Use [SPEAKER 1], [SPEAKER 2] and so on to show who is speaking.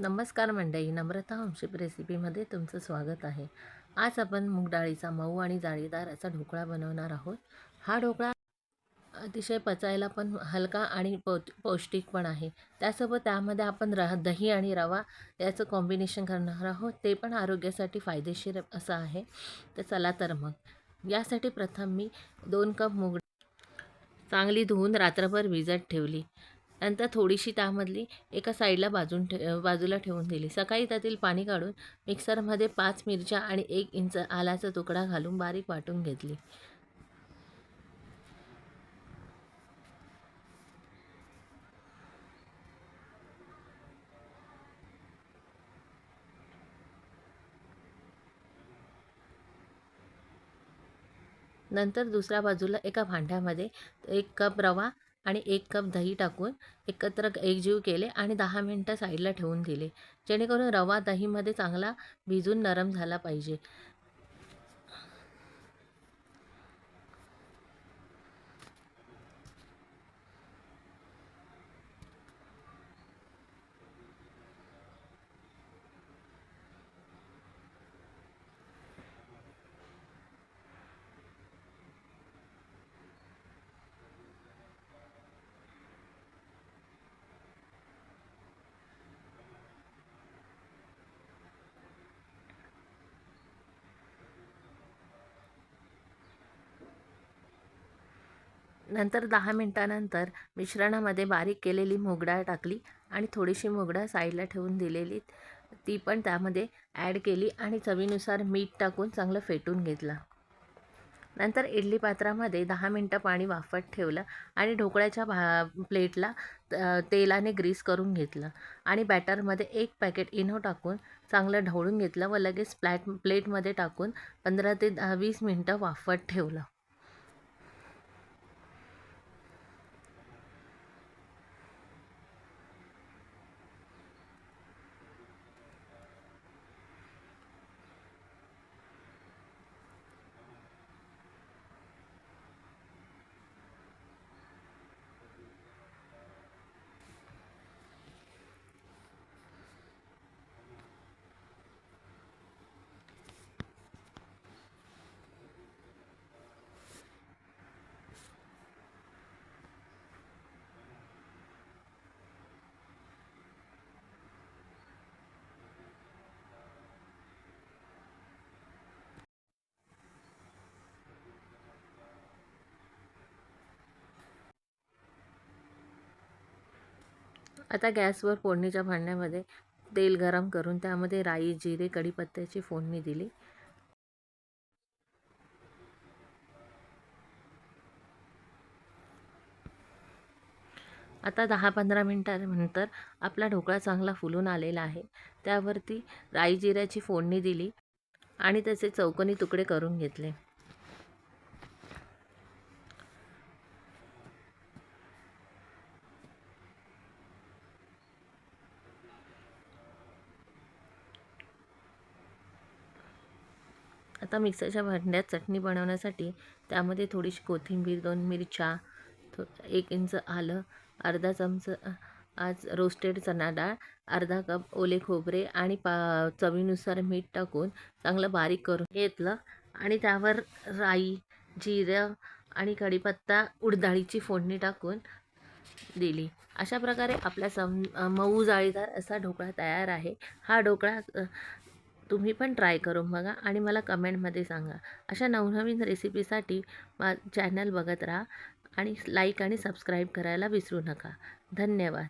[SPEAKER 1] नमस्कार मंडळी नम्रता होमशिप रेसिपीमध्ये तुमचं स्वागत आहे. आज आपण मूग डाळीचा मऊ आणि जाळीदार असा ढोकळा बनवणार आहोत. हा ढोकळा अतिशय पचायला पण हलका आणि पौ पौष्टिक पण आहे. त्यासोबत त्यामध्ये आपण र दही आणि रवा याचं कॉम्बिनेशन करणार आहोत. ते पण आरोग्यासाठी फायदेशीर असं आहे. तर चला तर मग. यासाठी प्रथम मी दोन कप मूग चांगली धुवून रात्रभर भिजत ठेवली. नंतर थोडीशी त्यामधली एका साईडला बाजून ठे बाजूला ठेवून दिली. सकाळी त्यातील पाणी काढून मिक्सरमध्ये पाच मिरच्या आणि एक इंच आल्याचा तुकडा घालून बारीक वाटून घेतली. नंतर दुसऱ्या बाजूला एका भांड्यामध्ये एक कप रवा आणि एक कप दही टाकून एकत्र एकजीव केले आणि दहा मिनटं साईडला ठेवून दिले. जेणेकरून रवा दहीमध्ये चांगला भिजून नरम झाला पाहिजे. नंतर दहा मिनटानंतर मिश्रणामध्ये बारीक केलेली मोगडाळ टाकली आणि थोडीशी मोगडाळ साईडला ठेवून दिलेली. ती पण त्यामध्ये ॲड केली आणि चवीनुसार मीठ टाकून चांगलं फेटून घेतलं. नंतर इडली पात्रामध्ये दहा मिनटं पाणी वाफत ठेवलं आणि ढोकळ्याच्या भा प्लेटला तेलाने ग्रीस करून घेतलं आणि बॅटरमध्ये एक पॅकेट इनो टाकून चांगलं ढवळून घेतलं व लगेच प्लॅट प्लेटमध्ये टाकून पंधरा ते दहा वीस मिनटं वाफत ठेवलं. आता गॅसवर फोडणीच्या भांड्यामध्ये तेल गरम करून त्यामध्ये राई जिरे कढीपत्त्याची फोडणी दिली. आता दहा पंधरा मिनटानंतर आपला ढोकळा चांगला फुलून आलेला आहे. त्यावरती राई जिऱ्याची फोडणी दिली आणि त्याचे चौकोनी तुकडे करून घेतले. आता मिक्सरच्या भांड्यात चटणी बनवण्यासाठी त्यामध्ये थोडीशी कोथिंबीर दोन मिरच्या थो एक इंच आलं अर्धा चमचं आज रोस्टेड चणा डाळ अर्धा कप ओले खोबरे आणि पा चवीनुसार मीठ टाकून चांगलं बारीक करून घेतलं आणि त्यावर राई जिरं आणि कढीपत्ता उडदाळीची फोडणी टाकून दिली. अशा प्रकारे आपला सम मऊ जाळीदार असा ढोकळा तयार आहे. हा ढोकळा तुम्ही पण ट्राय करून बघा आणि मला कमेंटमध्ये सांगा. अशा नवनवीन रेसिपीसाठी मा चॅनल बघत राहा आणि लाईक आणि सबस्क्राईब करायला विसरू नका. धन्यवाद.